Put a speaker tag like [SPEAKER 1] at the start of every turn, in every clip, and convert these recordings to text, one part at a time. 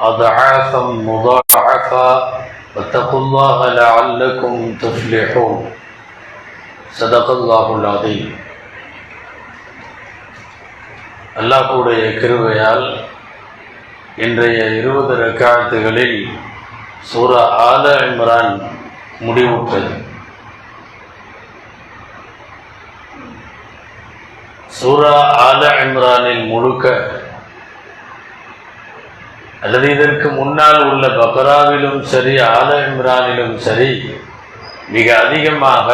[SPEAKER 1] لا تأكلوا الربا أضعافا مضاعفا واتقوا الله لعلكم تفلحون صدق الله العظيم அல்லாஹுடைய கிருபையால் இன்றைய இருபது ரக்காத்துகளில் சூரா ஆல இம்ரான் முடிவுற்றது சூரா ஆல இம்ரானில் முழுக்க அல்லது இதற்கு முன்னால் உள்ள பக்ராவிலும் சரி ஆல இம்ரானிலும் சரி மிக அதிகமாக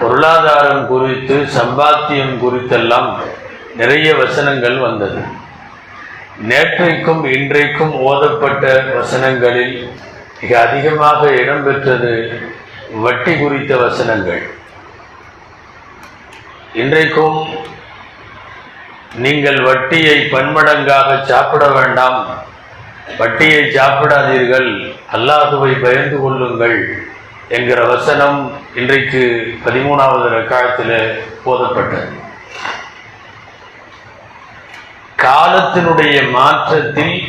[SPEAKER 1] பொருளாதாரம் குறித்து சம்பாத்தியம் குறித்தெல்லாம் நிறைய வசனங்கள் வந்தது. நேற்றைக்கும் இன்றைக்கும் ஓதப்பட்ட வசனங்களில் மிக அதிகமாக இடம்பெற்றது வட்டி குறித்த வசனங்கள். இன்றைக்கும் நீங்கள் வட்டியை பன்மடங்காக சாப்பிட வேண்டாம். வட்டியை சாப்பிடாதீர்கள். அல்லாஹுவை பயந்து கொள்ளுங்கள் என்கிற வசனம் இன்றைக்கு பதிமூணாவது ரக்காயத்தில் போதப்பட்டது. காலத்தினுடைய மாற்றத்தில்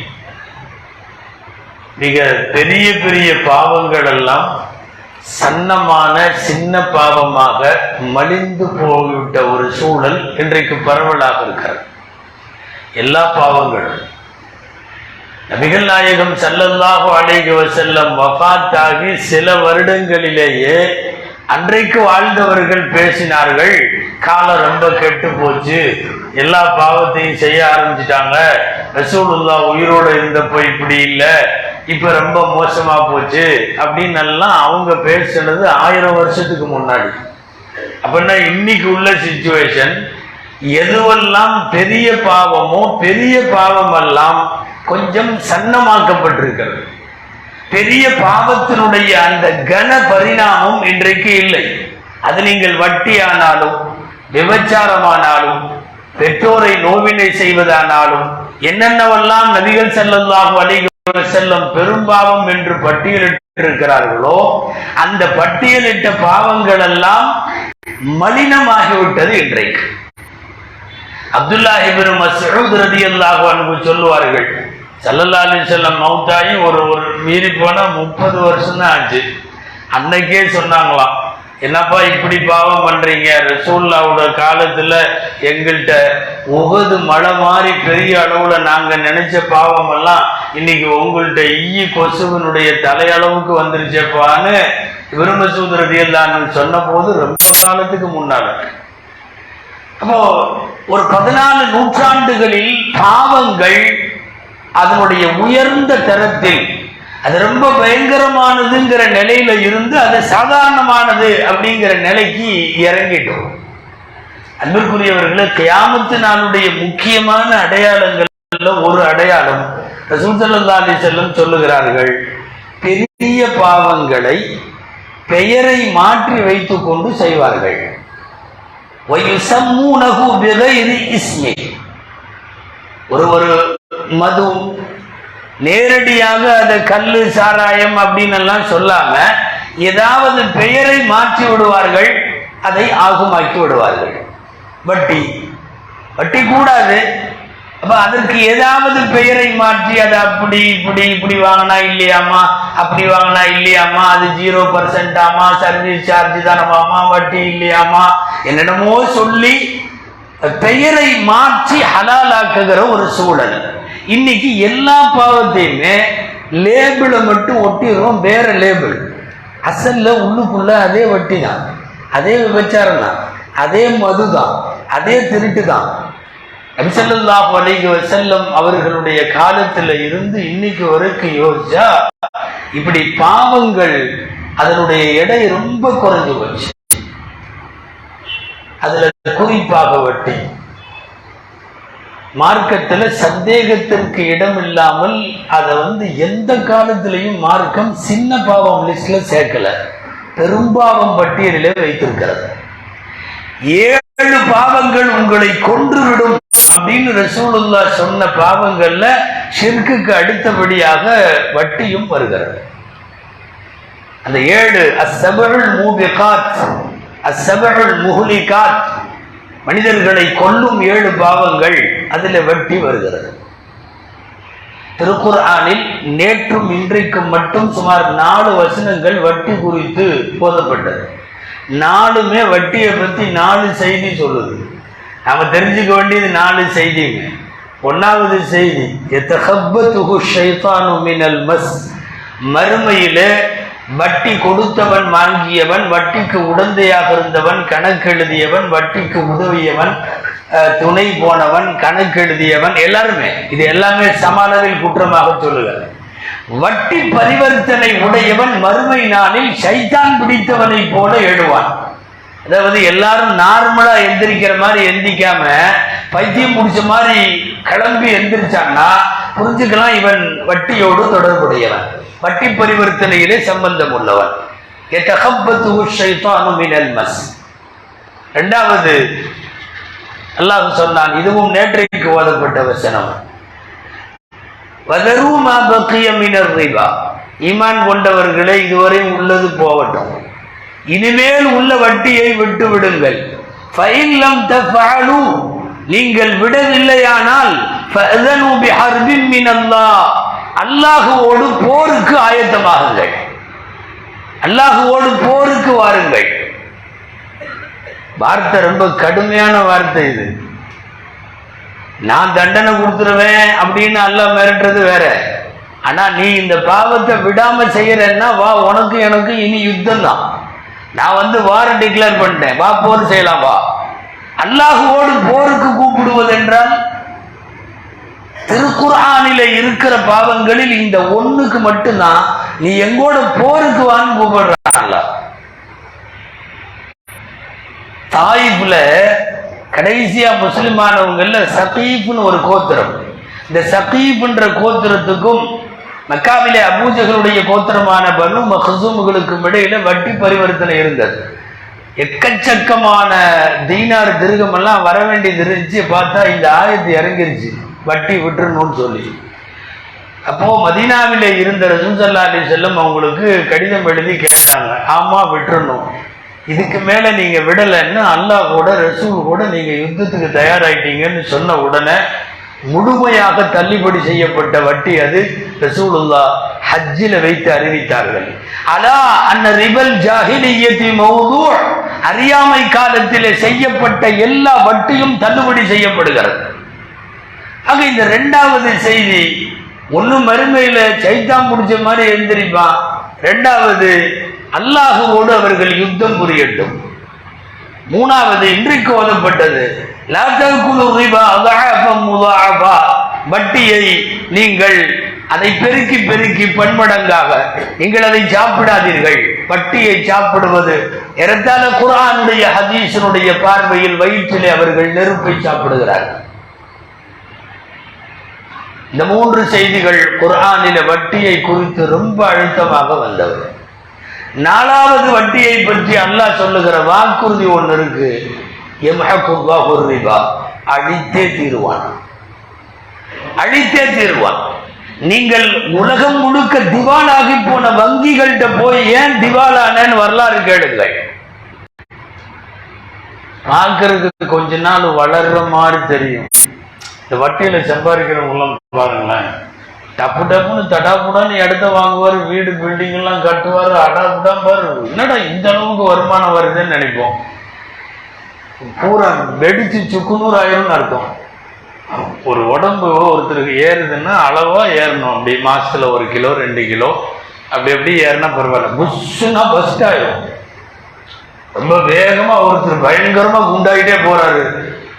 [SPEAKER 1] மிக பெரிய பெரிய பாவங்கள் எல்லாம் சன்னமான சின்ன பாவமாக மலிந்து போய்விட்ட ஒரு சூழல் இன்றைக்கு பரவலாக இருக்கிறது. எல்லா பாவங்களும். நபிகள் நாயகம் செல்லல்லாக அலைஹி செல்லம் வபாத்தாகி சில வருடங்களிலேயே அன்றைக்கு வாழ்ந்தவர்கள் பேசினார்கள் காலம் ரொம்ப கெட்டு போச்சு எல்லா பாவத்தையும் செய்ய ஆரம்பிச்சிட்டாங்க ரசூலுல்லா உயிரோடு இருந்தப்போ இப்படி இல்லை இப்ப ரொம்ப மோசமா போச்சு அப்படின்னு எல்லாம் அவங்க பேசுனது ஆயிரம் வருஷத்துக்கு முன்னாடி. அப்படின்னா இன்னைக்கு உள்ள சுச்சுவேஷன் எதுவெல்லாம் பெரிய பாவமோ பெரிய பாவம் எல்லாம் கொஞ்சம் சன்னமாக்கப்பட்டிருக்கிறது. பெரிய பாவத்தினுடைய அந்த கன பரிணாமம் இன்றைக்கு இல்லை. அது நீங்கள் வட்டியானாலும் விபச்சாரமானாலும் பெற்றோரை நோவினை செய்வதானாலும் என்னென்னவெல்லாம் நபிகள் செல்லல்லாஹு அலைஹி செல்லும் பெரும்பாவம் என்று பட்டியலிட்டிருக்கிறார்களோ அந்த பட்டியலிட்ட பாவங்கள் எல்லாம் மலினமாகிவிட்டது இன்றைக்கு. அப்துல்லா இபின் மசூத் ரதியல்லாஹு அன்பு சொல்லுவார்கள் சல்லல்லா அலி செல்லம் மவுத்தாயி ஒரு ஒரு மீறி போன முப்பது வருஷம் தான் ஆச்சு. அன்னைக்கே சொன்னாங்களாம் என்னப்பா இப்படி பாவம் பண்றீங்க? ரசூல்லாவோட காலத்துல எங்கள்கிட்ட உகது மழை மாதிரி பெரிய அளவுல நாங்க நினைச்ச பாவம் எல்லாம் இன்னைக்கு உங்கள்கிட்ட ஈ கொசுவனுடைய தலையளவுக்கு வந்துருச்சப்பான்னு விரும்பசூதரதியல்லான்னு சொன்ன போது ரொம்ப காலத்துக்கு முன்னால. அப்போ ஒரு பதினாலு நூற்றாண்டுகளில் பாவங்கள் அதனுடைய உயர்ந்த தரத்தில் அது ரொம்ப பயங்கரமானதுங்கிற நிலையில இருந்து அது சாதாரணமானது அப்படிங்கிற நிலைக்கு இறங்கிட்டோம். அன்பிற்குரியவர்களை கியாமத்து நாளுடைய முக்கியமான அடையாளங்கள்ல ஒரு அடையாளம் ரசூசல்லி செல்லும் சொல்லுகிறார்கள் பெரிய பாவங்களை பெயரை மாற்றி வைத்து கொண்டு செய்வார்கள் ஒரு ஒரு மது நேரடியாக அது கல்லு சாராயம் அப்படின்னு எல்லாம் சொல்லாம ஏதாவது பெயரை மாற்றி விடுவார்கள் அதை ஆகுமாக்கி விடுவார்கள். வட்டி. வட்டி கூடாது. அப்ப அதற்கு ஏதாவது பெயரை மாற்றி அதை அப்படி இப்படி இப்படி வாங்கினா இல்லையாமா அப்படி வாங்கினா இல்லையாமா அது ஜீரோ பர்சன்ட் ஆமா சர்வீஸ் சார்ஜ் தானமாமா வட்டி இல்லையாமா என்னென்னமோ சொல்லி பெயரை மாற்றி ஹலாலாக்குகிற ஒரு சூழல். இன்னைக்கு எல்லா பாவத்தையுமே லேபிளை மட்டும் ஒட்டிடுறோம் வேற லேபிள் அசல்ல உள்ளுக்குள்ள அதே வட்டி தான் அதே விபச்சாரம் தான் அதே மது தான் அதே திருட்டு தான் அபிசல்லாஹ் அலைஹி வசல்லம் அவர்களுடைய காலத்துல இருந்து இன்னைக்கு வரைக்கும் யோசிச்சா இப்படி பாவங்கள் அதனுடைய எடை ரொம்ப குறைஞ்சு போச்சு. அதுல குறிப்பாக வட்டி. மார்க்கத்துல சந்தேகத்திற்கு இடம் இல்லாமல் அதை வந்து எந்த காலத்திலையும் மார்க்கம் சின்ன பாவம் லிஸ்ட்ல சேர்க்கல. பெரும்பாவம் பட்டியலிலே வைத்திருக்கிறது. ஏழு பாவங்கள் உங்களை கொன்றுவிடும் அப்படின்னு ரசூலுல்லா சொன்ன பாவங்கள்ல ஷிர்குக்கு அடுத்தபடியாக வட்டியும் வருகிறது. அந்த ஏழு அசபருள் மூபிகாத் அசபருள் முஹ்லிகாத் மனிதர்களை கொல்லும் ஏழு பாவங்கள் அதில் வட்டி வருகிறது. திருக்குர்ஆனில் நேற்றும் இன்றைக்கும் மட்டும் சுமார் நாலு வசனங்கள் வட்டி குறித்து போதப்பட்டது. நாலுமே வட்டியை பற்றி நாலு செய்தி சொல்லுது. நாம் தெரிஞ்சுக்க வேண்டியது நாலு செய்திங்க. ஒன்னாவது செய்தி எத்தஹப்பத்துஹு ஷைத்தானு மினல் மஸ் மறுமையிலே வட்டி கொடுத்தவன் வாங்கியவன் வட்டிக்கு உடந்தையாக இருந்தவன் கணக்கு எழுதியவன் வட்டிக்கு உதவியவன் துணை போனவன் கணக்கு எழுதியவன் எல்லாருமே. இது எல்லாமே சமாளவில் குற்றமாக சொல்லுகிறார் வட்டி பரிவர்த்தனை உடையவன் மறுமை நாளில் சைத்தான் பிடித்தவனை போல எழுவான். அதாவது எல்லாரும் நார்மலா எந்திரிக்கிற மாதிரி எந்திரிக்காம பைத்தியம் முடிச்ச மாதிரி கிளம்பி எந்திரிச்சான்னா புரிஞ்சுக்கலாம் இவன் வட்டியோடு தொடர்புடையவன். வட்டி பரிவர்த்தனையிலே சம்பந்தம் உள்ளவர். எத்தகப்பத்து மஸ். இரண்டாவது அல்லாஹ் சொன்னான் இதுவும் நேற்றைக்கு ஓதப்பட்ட வசனம். வதருமா பக்கிய ரிபா. ஈமான் கொண்டவர்களே இதுவரை உள்ளது போகட்டும். இனிமேல் உள்ள வட்டியை விட்டு விடுங்கள். ஃபைல்லம் தஃபஅலு. நீங்கள் விடவில்லையானால் ஃபஅதனு பிஹர்பின் மினல்லாஹ். அல்லாஹுவோடு போருக்கு ஆயத்தமாகுங்கள். அல்லாஹுவோடு போருக்கு வாருங்கள். வார்த்தை ரொம்ப கடுமையான வார்த்தை இது. நான் தண்டனை கொடுத்துருவேன் அப்படின்னு அல்லாஹ் மிரட்டுறது வேற. ஆனா நீ இந்த பாவத்தை விடாம செய்யறன்னா வா உனக்கு எனக்கு இனி யுத்தம் தான். நான் வந்து வார டிக்ளேர் பண்ணிட்டேன். வா போர் செய்யலாம் வா. அல்லாஹுவோடு போருக்கு கூப்பிடுவது என்றால் திருக்குர்ஆனில இருக்கிற பாவங்களில் இந்த ஒண்ணுக்கு மட்டும்தான் நீ எங்கோட போருக்கு வான்னு கூப்பிடுறான் அல்லாஹ். தாயிஃப்ல கடைசியா முஸ்லிமானவங்கள்ல சகீப்னு ஒரு கோத்திரம். இந்த சகீப்ன்ற கோத்திரத்துக்கும் மக்காவிலே அபூஜகளுடைய கோத்திரமான பனு மஹசூமுகளுக்கும் இடையில வட்டி பரிவர்த்தனை இருந்தது. எக்கச்சக்கமான தீனார் திருகம் எல்லாம் வர வேண்டியது இருந்துச்சு பார்த்தா இந்த ஆயத்து இறங்கிருச்சு. வட்டி விட்டுறணும்னு சொல்லி. அப்போ மதீனாவில் இருந்த ரசூசல்லா அலி செல்லம் அவங்களுக்கு கடிதம் எழுதி கேட்டாங்க. ஆமா விட்டுறணும். இதுக்கு மேல நீங்க விடலைன்னு அல்லாஹ் கூட ரசூல் கூட நீங்க யுத்தத்துக்கு தயாராயிட்டீங்கன்னு சொன்ன உடனே முழுமையாக தள்ளுபடி செய்யப்பட்ட வட்டி அது ரசூலுல்லா ஹஜ்ஜில வைத்து அறிவித்தார்கள். அலா அன்ன ரிபல் ஜாகிலியத்தி மௌது அறியாமை காலத்திலே செய்யப்பட்ட எல்லா வட்டியும் தள்ளுபடி செய்யப்படுகிறது. ஆக இந்த ரெண்டாவது செய்தி ஒன்றும் மறுமையில் சைத்தான் முடிச்ச மாதிரி எழுந்திரிப்பான் ரெண்டாவது அல்லாஹுவோடு அவர்கள் யுத்தம் புரியட்டும். மூணாவது இன்றைக்கு ஓதப்பட்டது வட்டியை நீங்கள் அதை பெருக்கி பெருக்கி பன்மடங்காக நீங்கள் அதை சாப்பிடாதீர்கள். வட்டியை சாப்பிடுவது ஏறத்தாழ குரானுடைய ஹதீஷனுடைய பார்வையில் வயிற்றிலே அவர்கள் நெருப்பை சாப்பிடுகிறார்கள். இந்த மூன்று செய்திகள் குரானில வட்டியை குறித்து ரொம்ப அழுத்தமாக வந்தவர் நாலாவது வட்டியை பற்றி அல்லாஹ் சொல்லுகிற வாக்குறுதி ஒன்று இருக்கு. எம்ஹகுல்லா ரிபா. அழித்தே தீருவான். அழித்தே தீருவான். நீங்கள் உலகம் முழுக்க திவாலாகி போன வங்கிகள்கிட்ட போய் ஏன் திவாலானன்னு வரலாறு கேளுங்கள். பார்க்கறதுக்கு கொஞ்ச நாள் வளர்ற மாதிரி தெரியும். இந்த வட்டியில சம்பாதிக்கிறவங்களாம் பாருங்களேன். டப்பு டப்புன்னு தடாப்புடான்னு இடத்த வாங்குவார் வீடு பில்டிங் எல்லாம் கட்டுவார் அடாப்புடா பாரு என்னடா இந்த அளவுக்கு வருமானம் வருதுன்னு நினைப்போம். பூரா வெடிச்சு சுக்குநூறு ஆயிரும்னு அர்த்தம். ஒரு உடம்பு ஒருத்தருக்கு ஏறுதுன்னா அளவா ஏறணும். அப்படி மாசத்துல ஒரு கிலோ ரெண்டு கிலோ. அப்படி அப்படி ஏறினா பரவாயில்ல. புஷ்ஷுன்னா பஸ்ட் ஆயிரும். ரொம்ப வேகமா ஒருத்தர் பயங்கரமா குண்டாகிட்டே போறாரு.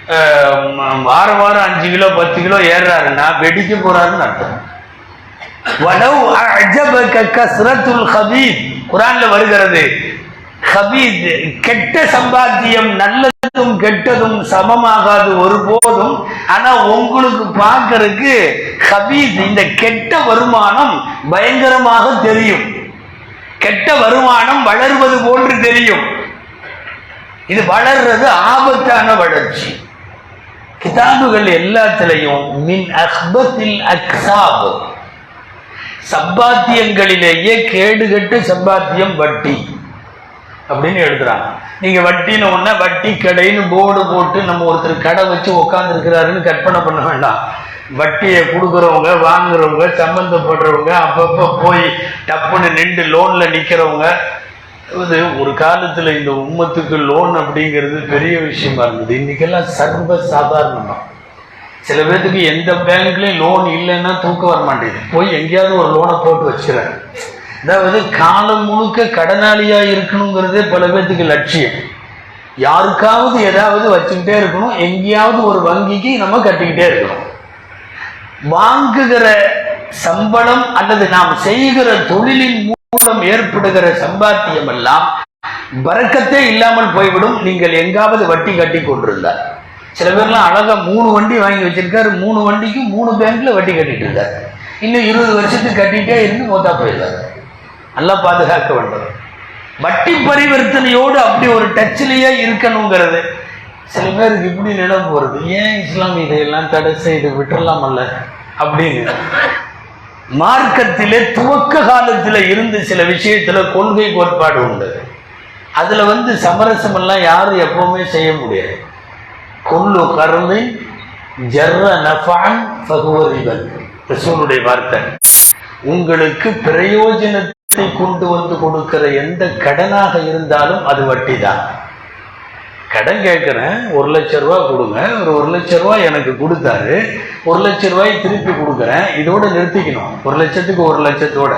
[SPEAKER 1] வாரம் வாரம் அஞ்சு கிலோ பத்து கிலோ ஏறுறாருன்னா வெடிக்க போறாருன்னு அர்த்தம். வலவ் அஜபக கஸ்ரத்துல் ஹபீத். குரான்ல வருகிறது ஹபீத் கெட்ட சம்பாத்தியம் நல்லதும் கெட்டதும் சமமாகாது ஒருபோதும். ஆனா உங்களுக்கு பார்க்கறதுக்கு ஹபீத் இந்த கெட்ட வருமானம் பயங்கரமாக தெரியும். கெட்ட வருமானம் வளர்வது போன்று தெரியும். இது வளர்றது ஆபத்தான வளர்ச்சி. கிதாபுகள் எல்லாத்திலையும் மின் அஹ்பத்தில் அக்சாப். சம்பாத்தியங்களிலேயே கேடுகட்டு சம்பாத்தியம் வட்டி அப்படின்னு எழுதுறாங்க. நீங்க வட்டின்னு ஒண்ணா வட்டி கடைன்னு போர்டு போட்டு நம்ம ஒருத்தர் கடை வச்சு உட்காந்துருக்கிறாருன்னு கற்பனை பண்ண வேண்டாம். வட்டியை கொடுக்குறவங்க வாங்குறவங்க சம்பந்தப்படுறவங்க அப்பப்போ போய் டப்புன்னு நின்று லோன்ல நிற்கிறவங்க ஒரு காலத்துல இந்த உம்மத்துக்கு லோன் அப்படிங்கிறது பெரிய விஷயமா இருந்தது. இன்னைக்கெல்லாம் சர்வ சாதாரணமா சில பேர்த்துக்கு எந்த பேங்க்லயும் லோன் இல்லைன்னா தூக்கம் வர மாட்டேங்குது. போய் எங்கேயாவது ஒரு லோனை போட்டு வச்சுறாரு அதாவது காலம் முழுக்க கடனாளியா இருக்கணுங்கிறதே பல பேர்த்துக்கு லட்சியம். யாருக்காவது ஏதாவது வச்சுக்கிட்டே இருக்கணும். எங்கேயாவது ஒரு வங்கிக்கு நம்ம கட்டிக்கிட்டே இருக்கணும். வாங்குகிற சம்பளம் அல்லது நாம் செய்கிற தொழிலின் மூலம் ஏற்படுகிற சம்பாத்தியம் எல்லாம் பறக்கத்தே இல்லாமல் போய்விடும். நீங்கள் எங்காவது வட்டி கட்டி கொண்டிருந்தார். சில பேர்லாம் அழகா மூணு வண்டி வாங்கி வச்சிருக்காரு. மூணு வண்டிக்கும் மூணு பேங்க்ல வட்டி கட்டிட்டு இருக்காரு இன்னும் இருபது வருஷத்துக்கு கட்டிட்டே இருந்து மொத்தா போயிடுறாரு. நல்லா பாதுகாக்க வேண்டும். வட்டி பரிவர்த்தனையோடு அப்படி ஒரு டச்சிலேயே இருக்கணுங்கிறது சில பேருக்கு இப்படி நிலம் போறது ஏன் இஸ்லாம் இதையெல்லாம் தடை செய்து விட்டுறலாமல்ல? அப்படின்னு. மார்க்கத்திலே துவக்க காலத்தில் இருந்து சில விஷயத்தில் கொள்கை கோட்பாடு உண்டு. அதில் வந்து சமரசமெல்லாம் யாரும் எப்பவுமே செய்ய முடியாது. கொல்லு கருமை ஜர்ர நஃபான் ஃபகுவரிபன் ரசூலுடைய வார்த்தை. உங்களுக்கு பிரயோஜனத்தை கொண்டு வந்து கொடுக்கிற எந்த கடனாக இருந்தாலும் அது வட்டி தான் கடன் கேட்குறேன் ஒரு லட்ச ரூபா கொடுங்க. ஒரு ஒரு லட்ச ரூபா எனக்கு கொடுத்தாரு. ஒரு லட்ச ரூபாய் திருப்பி கொடுக்குறேன். இதோட நிறுத்திக்கணும். ஒரு லட்சத்துக்கு ஒரு லட்சத்தோட.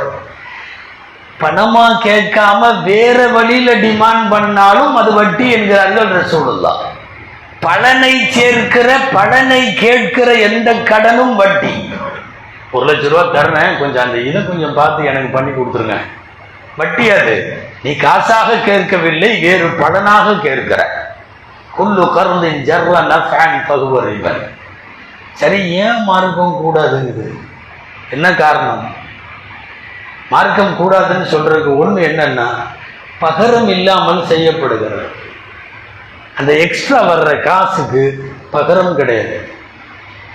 [SPEAKER 1] பணமாக கேட்காம வேற வழியில் டிமாண்ட் பண்ணாலும் அது வட்டி என்கிறார்கள் ரசூலுல்லா பலனை சேர்க்கிற பலனை கேட்கிற எந்த கடனும் வட்டி. ஒரு லட்ச ரூபா தர்றேன். கொஞ்சம் அந்த இதை கொஞ்சம் பார்த்து எனக்கு பண்ணி கொடுத்துருங்க. வட்டி அது. நீ காசாக கேட்கவில்லை வேறு பலனாக கேட்கிற. குல்லு கருந்தின் ஜர்ர நஃபான் பகுவறிவன் சரி ஏன் மார்க்கம் கூடாதுங்குது? என்ன காரணம்? மார்க்கம் கூடாதுன்னு சொல்கிறதுக்கு ஒன்று என்னன்னா பகரம் இல்லாமல் செய்யப்படுகிறது. அந்த எக்ஸ்ட்ரா வர்ற காசுக்கு பகரம் கிடையாது.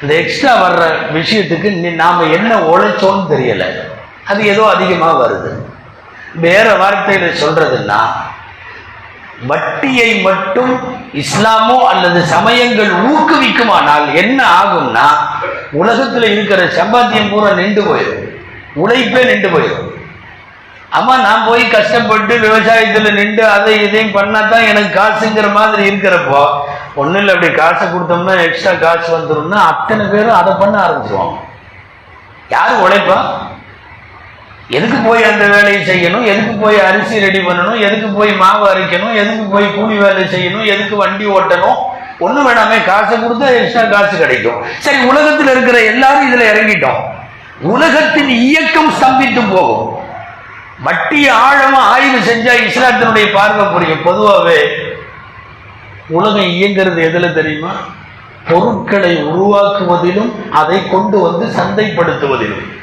[SPEAKER 1] அந்த எக்ஸ்ட்ரா வர்ற விஷயத்துக்கு நீ- நாம என்ன உழைச்சோன்னு தெரியலை. அது ஏதோ அதிகமாக வருது. வேறு வார்த்தையில் சொல்கிறதுன்னா வட்டியை மட்டும் இஸ்லாமோ அல்லது சமயங்கள் ஊக்குவிக்குமானால் என்ன ஆகும்னா உலகத்தில் இருக்கிற சம்பாத்தியம் பூரா நின்று போயிடும். உழைப்பே நின்று போயிடும். ஆமாம் நான் போய் கஷ்டப்பட்டு விவசாயத்தில் நின்று அதை இதையும் பண்ணால் தான் எனக்கு காசுங்கிற மாதிரி இருக்கிறப்போ ஒன்றும் இல்லை அப்படி காசை கொடுத்தோம்னா எக்ஸ்ட்ரா காசு வந்துடும்னா அத்தனை பேரும் அதை பண்ண ஆரம்பிச்சுவாங்க யார் உழைப்பா? எதுக்கு போய் அந்த வேலையை செய்யணும்? எதுக்கு போய் அரிசி ரெடி பண்ணணும்? எதுக்கு போய் மாவு அரைக்கணும்? எதுக்கு போய் கூலி வேலை செய்யணும்? எதுக்கு வண்டி ஓட்டணும்? ஒன்றும் வேணாமே. காசை கொடுத்தா எக்ஸ்ட்ரா காசு கிடைக்கும். சரி உலகத்தில் இருக்கிற எல்லாரும் இதில் இறங்கிட்டோம். உலகத்தின் இயக்கம் ஸ்தம்பித்து போகும். வட்டி ஆழமாக ஆய்வு செஞ்சால் இஸ்லாத்தினுடைய பார்வை புரியும். பொதுவாகவே உலகம் இயங்கிறது எதில் தெரியுமா? பொருட்களை உருவாக்குவதிலும் அதை கொண்டு வந்து சந்தைப்படுத்துவதிலும்.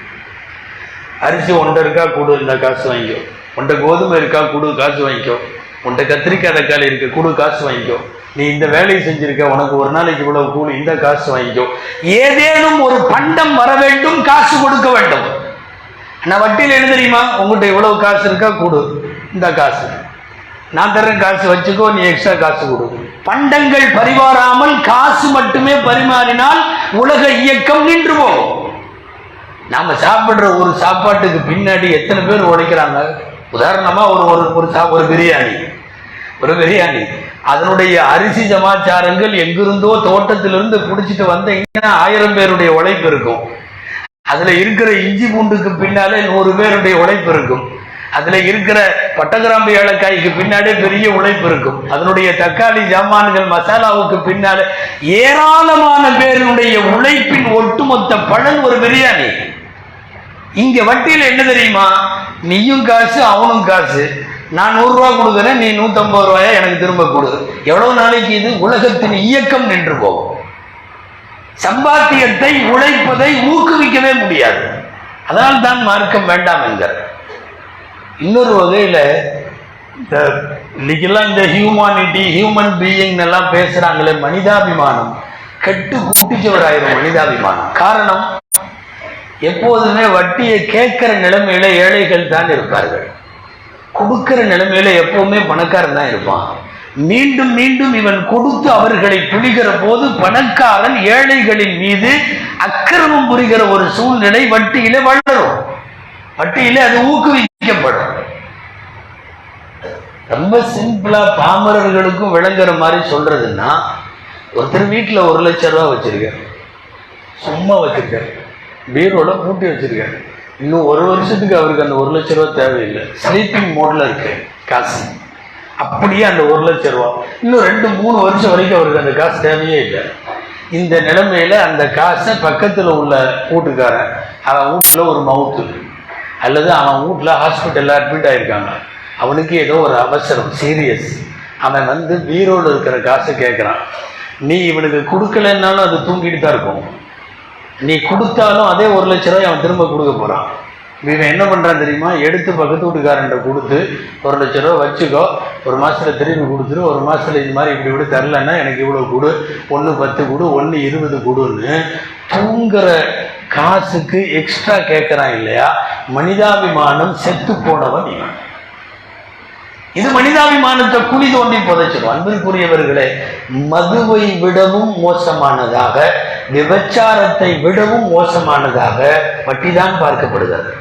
[SPEAKER 1] அரிசி ஒன்றை இருக்கா கூடு இருந்தால் காசு வாங்கிக்கோ. உன்ட்ட கோதுமை இருக்கா கூடு காசு வாங்கிக்கோ. உன்ட்ட கத்திரிக்காய் தக்காளி இருக்கு கொடு காசு வாங்கிக்கோ. நீ இந்த வேலையை செஞ்சிருக்க உனக்கு ஒரு நாளைக்கு இவ்வளவு கூலி இந்த காசு வாங்கிக்கோ. ஏதேனும் ஒரு பண்டம் வர வேண்டும் காசு கொடுக்க வேண்டும். நான் வட்டியில் எழுத தெரியுமா? உங்கள்கிட்ட இவ்வளவு காசு இருக்கா கொடு. இந்த காசு. நான் தர்றேன் காசு வச்சுக்கோ நீ எக்ஸ்ட்ரா காசு கொடு. பண்டங்கள் பரிமாறாமல் காசு மட்டுமே பரிமாறினால் உலக இயக்கம் நின்று போகும். நாம சாப்பிடுற ஒரு சாப்பாட்டுக்கு பின்னாடி எத்தனை பேர் உழைக்கிறாங்க உதாரணமா ஒரு ஒரு ஒரு சா- ஒரு பிரியாணி. ஒரு பிரியாணி. அதனுடைய அரிசி சமாச்சாரங்கள் எங்கிருந்தோ தோட்டத்திலிருந்து பிடிச்சிட்டு வந்தீங்கன்னா ஆயிரம் பேருடைய உழைப்பு இருக்கும். அதுல இருக்கிற இஞ்சி பூண்டுக்கு பின்னாலே நூறு பேருடைய உழைப்பு இருக்கும். அதுல இருக்கிற பட்டகிராம்பு ஏலக்காய்க்கு பின்னாடி பெரிய உழைப்பு இருக்கும். அதனுடைய தக்காளி ஜாமான்கள் மசாலாவுக்கு பின்னாலே ஏராளமான பேருடைய உழைப்பின் ஒட்டுமொத்த பலன் ஒரு பிரியாணி. இங்க வட்டியில என்ன தெரியுமா? நீயும் காசு அவனும் காசு. நான் நூறு ரூபா கொடுக்குறேன் நீ நூத்தம்பது ரூபாயா எனக்கு திரும்ப கொடு. எவ்வளவு நாளைக்கு இது? உலகத்தின் இயக்கம் நின்று போகும். சம்பாத்தியத்தை உழைப்பதை ஊக்குவிக்கவே முடியாது. அதனால் தான் மார்க்கம் வேண்டாம் என்கிற இன்னொரு வகையில இந்த இன்னைக்கெல்லாம் இந்த ஹியூமானிட்டி ஹியூமன் பீயிங் எல்லாம் பேசுறாங்களே மனிதாபிமானம். கெட்டு கூட்டிச்சவராயிரும் மனிதாபிமானம். காரணம் எப்போதுமே வட்டியை கேட்கிற நிலைமையில ஏழைகள் தான் இருப்பார்கள். கொடுக்கிற நிலைமையில எப்பவுமே பணக்காரன் தான் இருப்பான். மீண்டும் மீண்டும் இவன் கொடுத்து அவர்களை புளிகிற போது பணக்காரன் ஏழைகளின் மீது அக்கிரமம் புரிகிற ஒரு சூழ்நிலை வட்டியில வளரும். வட்டியில அது ஊக்குவிக்கப்படும். ரொம்ப சிம்பிளா பாமரர்களுக்கும் விளங்குற மாதிரி சொல்றதுன்னா ஒருத்தர் வீட்டில் ஒரு லட்சம் ரூபா வச்சிருக்காரு. சும்மா வச்சிருக்காரு. பீரோல பூட்டி வச்சிருக்காரு. இன்னும் ஒரு வருஷத்துக்கு அவருக்கு அந்த ஒரு லட்ச ரூபா தேவையில்லை. ஸ்லீப்பிங் மோட்ல இருக்கு காசு. அப்படியே அந்த ஒரு லட்ச ரூபா. இன்னும் ரெண்டு மூணு வருஷம் வரைக்கும் அவருக்கு அந்த காசு தேவையே இல்லை. இந்த நிலைமையில அந்த காசை பக்கத்தில் உள்ள வீட்டுக்காரன் அவன் வீட்டில் ஒரு மவுத்து அல்லது அவன் வீட்டில் ஹாஸ்பிட்டலில் அட்மிட் ஆகியிருக்காங்க அவனுக்கு ஏதோ ஒரு அவசரம் சீரியஸ் அவன் வந்து பீரோவில் இருக்கிற காசை கேட்குறான் நீ இவனுக்கு கொடுக்கலன்னாலும் அது தூங்கிட்டு தான் இருக்கும். நீ கொடுத்தாலும் அதே ஒரு லட்ச ரூபாய் அவன் திரும்ப கொடுக்க போகிறான் இவன் என்ன பண்ணுறான் தெரியுமா? எடுத்து பக்கத்து வீட்டுக்காரன்ட்ட கொடுத்து ஒரு லட்ச ரூபா வச்சுக்கோ ஒரு மாதத்தில் திரும்பி கொடுத்துரு ஒரு மாதத்தில் இது மாதிரி இப்படி இப்படி தரலன்னா எனக்கு இவ்வளோ கொடு ஒன்று பத்து கொடு ஒன்று இருபது கொடுன்னு தூங்குற காசுக்கு எக்ஸ்ட்ரா கேட்குறான் இல்லையா? மனிதாபிமானம் செத்து போனவன் இவன். இது மனிதாபிமானத்தை குழி தோண்டி புதைச்சிடும். அன்பிற்குரியவர்களே மதுவை விடவும் மோசமானதாக விபச்சாரத்தை விடவும் மோசமானதாக வட்டிதான் பார்க்கப்படுகிறது.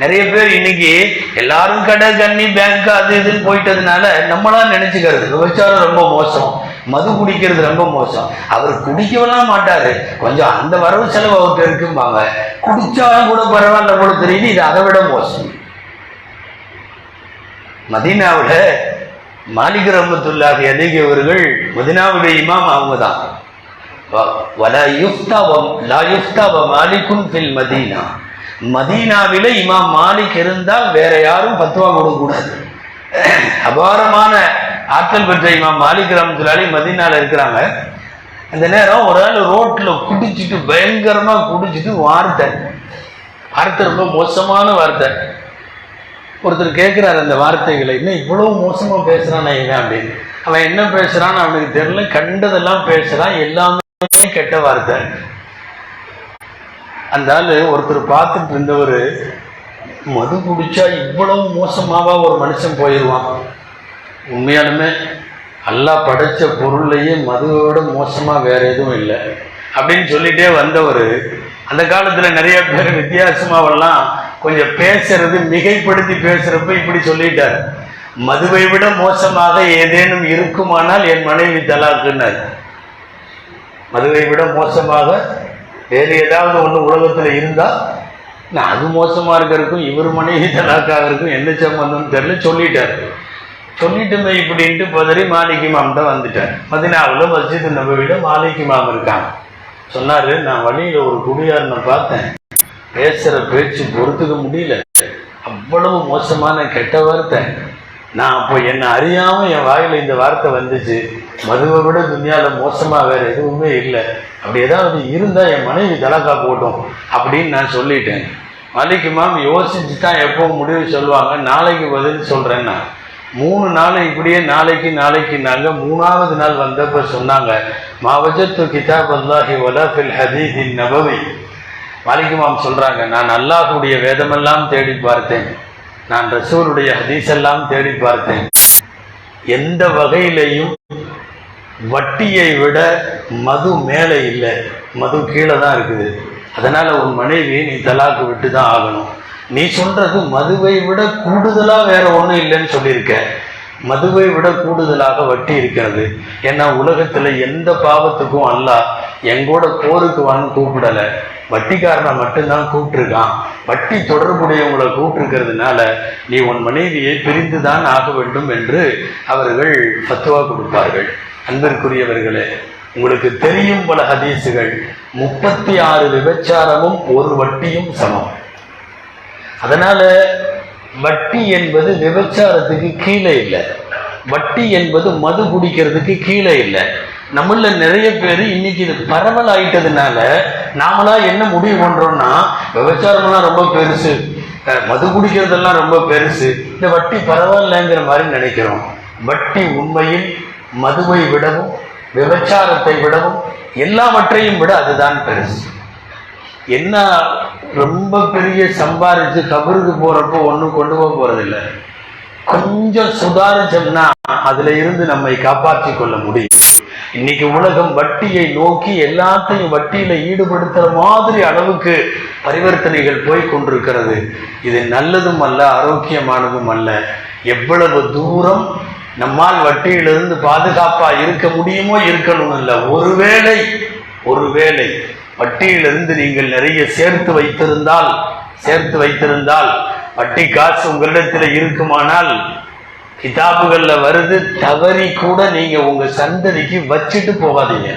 [SPEAKER 1] நிறைய பேர் இன்னைக்கு எல்லாரும் கடை கண்ணி பேங்க் அது இதுன்னு போயிட்டதுனால நம்மளா நினைச்சுக்கிறது விபச்சாரம் ரொம்ப மோசம் மது குடிக்கிறது ரொம்ப மோசம். அவர் குடிக்கவெல்லாம் மாட்டாரு. கொஞ்சம் அந்த வரவு செலவு அவர்கிட்ட இருக்கும்பாங்க. குடிச்சாலும் கூட பரவாயில்ல போல தெரியுது இது அதை விட மோசம். மதினாவில் மாலிக் ரஹமத்துல்லாஹி அலிகி அவர்கள் மதினாவுடைய இமாம் அவங்க தான். மாலிக்கும் ஃபில் மதீனா. மதீனாவில இமாம் மாலிக் இருந்தால் வேற யாரும் பத்துவா கொடுக்கக்கூடாது. அபாரமான ஆற்றல் பெற்ற இமாம் மாலிக் ரம்துலாலி மதீனால இருக்கிறாங்க. அந்த நேரம் ஒரு ஆள் ரோட்ல குடிச்சிட்டு பயங்கரமா குடிச்சிட்டு வார்த்தை. வார்த்தை ரொம்ப மோசமான வார்த்தை. ஒருத்தர் கேட்குறாரு அந்த வார்த்தைகளை என்ன இவ்வளவு மோசமாக பேசுறான் இவன் அப்படின்னு? அவன் என்ன பேசுகிறான்னு அவனுக்கு தெரியல கண்டதெல்லாம் பேசுகிறான் எல்லாமே கெட்ட வார்த்தை. அந்த ஒருத்தர் பார்த்துட்டு இருந்தவர் மது குடிச்சா இவ்வளவு மோசமாவா ஒரு மனுஷன் போயிடுவான். உண்மையாலுமே அல்லாஹ் படைச்ச பொருள்லயே மதுவோட மோசமா வேற எதுவும் இல்லை. அப்படின்னு சொல்லிட்டே வந்தவர் அந்த காலத்துல நிறைய பேர் வித்தியாசமாவெல்லாம் கொஞ்சம் பேசுறது மிகைப்படுத்தி பேசுறப்ப இப்படி சொல்லிட்டார். மதுவை விட மோசமாக ஏதேனும் இருக்குமானால் என் மனைவி தலாக்குன்னார். மதுவை விட மோசமாக வேறு ஏதாவது ஒன்று உலகத்தில் இருந்தால் நான் அது மோசமாக இருக்கிறதுக்கும் இவர் மனைவி தலாக்காக இருக்கும் என்ன சம்பந்தம் தெரியல சொல்லிட்டார். சொல்லிட்டுமே இப்படின்ட்டு பதறி மாலிக் மாம்கிட்ட வந்துட்டார். மதினாவில் மஸ்ஜித் நபவியில மாலிக் மாம் இருக்காங்க. சொன்னார் நான் வழியில் ஒரு குடியாரனை பார்த்தேன். பேசுகிற பேச்சு பொறுத்துக்க முடியல. அவ்வளவு மோசமான கெட்ட வார்த்தை. நான் அப்போ என்னை அறியாமல் என் வாயில் இந்த வார்த்தை வந்துச்சு. மதுவை விட துன்யாவில் மோசமா வேற எதுவுமே இல்லை. அப்படி ஏதாவது இருந்தா என் மனைவி தலக்கா போட்டோம் அப்படின்னு நான் சொல்லிட்டேன். மலைக்கு மேம் யோசிச்சு தான் எப்போ முடிவு சொல்லுவாங்க? நாளைக்கு பதில் சொல்றேன் நான். மூணு நாள் இப்படியே நாளைக்கு நாளைக்கு நாங்கள் மூணாவது நாள் வந்தப்ப சொன்னாங்க மாவஜத்து கிதாப் அல்லாஹி வலா ஃபில் ஹதீஸின் நபவி. மாலிகுமாம் சொல்றாங்க நான் அல்லாஹுடைய வேதமெல்லாம் தேடி பார்த்தேன். நான் ரசூருடைய ஹதீஸ் எல்லாம் தேடி பார்த்தேன். எந்த வகையிலையும் வட்டியை விட மது மேலே இல்லை. மது கீழே தான் இருக்குது. அதனால உன் மனைவி நீ தலாக்கு விட்டு தான் ஆகணும். நீ சொல்றது மதுவை விட கூடுதலா வேற ஒண்ணும் இல்லைன்னு சொல்லியிருக்க. மதுவை விட கூடுதலாக வட்டி இருக்கிறது. ஏன்னா உலகத்துல எந்த பாவத்துக்கும் அல்ல. எங்கூட போருக்கு வான்னு கூப்பிடல. வட்டிக்காரனை மட்டும்தான் கூப்பிட்டுருக்கான். வட்டி தொடர்புடையவங்களை கூப்பிட்டுருக்கிறதுனால நீ உன் மனைவியை பிரிந்து தான் ஆக வேண்டும் என்று அவர்கள் பத்துவா கொடுப்பார்கள். அன்பிற்குரியவர்களே உங்களுக்கு தெரியும் பல ஹதீசுகள். முப்பத்தி ஆறு விபச்சாரமும் ஒரு வட்டியும் சமம். அதனால வட்டி என்பது விபச்சாரத்துக்கு கீழே இல்லை. வட்டி என்பது மது குடிக்கிறதுக்கு கீழே இல்லை. நம்மள நிறைய பேர் இன்னைக்கு இது பரவல் ஆயிட்டதுனால நாமளா என்ன முடிவு பண்றோம்னா விபச்சாரம்லாம் ரொம்ப பெருசு. மது குடிக்கிறதெல்லாம் ரொம்ப பெருசு. இந்த வட்டி பரவாயில்லைங்கிற மாதிரி நினைக்கிறோம். வட்டி உண்மையில் மதுவை விடவும் விபச்சாரத்தை விடவும் எல்லாவற்றையும் விட அதுதான் பெருசு. என்ன ரொம்ப பெரிய சம்பாரிச்சு கபருக்கு போறப்போ ஒன்றும் கொண்டு போக போறதில்ல. கொஞ்சம் சுதாரிச்சோம்னா அதுல இருந்து நம்மை காப்பாற்றி கொள்ள முடியும். இன்னைக்கு உலகம் வட்டியை நோக்கி எல்லாத்தையும் வட்டியில ஈடுபடுத்துற மாதிரி அளவுக்கு பரிவர்த்தனைகள் போய் கொண்டிருக்கிறது. இது நல்லதும் அல்ல ஆரோக்கியமானதும் அல்ல. எவ்வளவு தூரம் நம்மால் வட்டியிலிருந்து பாதுகாப்பா இருக்க முடியுமோ இருக்கணும் இல்லை. ஒருவேளை ஒருவேளை வட்டியிலிருந்து நீங்கள் நிறைய சேர்த்து வைத்திருந்தால் சேர்த்து வைத்திருந்தால் வட்டி காசு உங்களிடத்தில் இருக்குமானால் கிதாபுகளில் வருது தவறி கூட நீங்கள் உங்கள் சந்ததிக்கு வச்சுட்டு போகாதீங்க.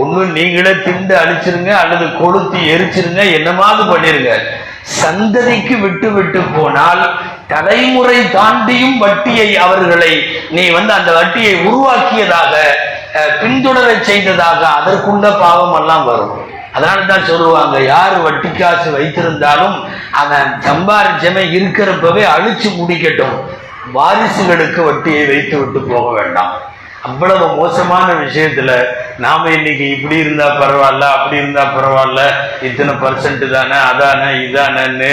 [SPEAKER 1] ஒன்று நீங்களே திண்டு அழிச்சிருங்க அல்லது கொளுத்தி எரிச்சிருங்க என்னமாவது பண்ணிருங்க. சந்ததிக்கு விட்டு விட்டு போனால் தலைமுறை தாண்டியும் வட்டியை அவர்களை நீ வந்து அந்த வட்டியை உருவாக்கியதாக பின்தொடர பின்தொடரச் செய்ததாக அதற்குள்ள பாவம் எல்லாம் வரும். அதனால தான் சொல்லுவாங்க யார் வட்டி காசு வைத்திருந்தாலும் அவன் சம்பாரிச்சமே இருக்கிறப்பவே அழிச்சு முடிக்கட்டும். வாரிசுகளுக்கு வட்டியை வைத்து விட்டு போக வேண்டாம். அவ்வளவு மோசமான விஷயத்துல நாம இன்னைக்கு இப்படி இருந்தா பரவாயில்ல அப்படி இருந்தா பரவாயில்ல இத்தனை பர்சன்ட் தானே அதானே இதானன்னு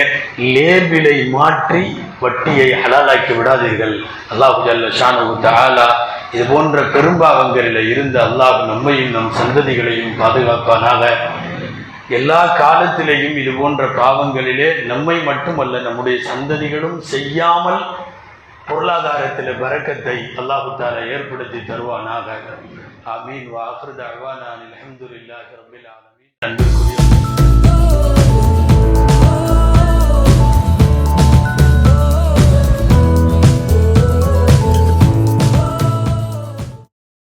[SPEAKER 1] லேபிலை மாற்றி வட்டியை ஹலாலாக்கி விடாதீர்கள். அல்லாஹு ஷானு தாலா இது போன்ற பெரும்பாவங்களில் இருந்து அல்லாஹ் நம்மையும் நம் சந்ததிகளையும் பாதுகாப்பானாக. எல்லா காலத்திலேயும் இது போன்ற பாவங்களிலே நம்மை மட்டுமல்ல நம்முடைய சந்ததிகளும் செய்யாமல் பொருளாதாரத்தில் பறக்கத்தை அல்லாஹு தாலா ஏற்படுத்தி தருவானாக. ஆமீன். வாஹ்ரு தஅவானா அனில் ரபில் ஆலமீன். அன்பிற்குரிய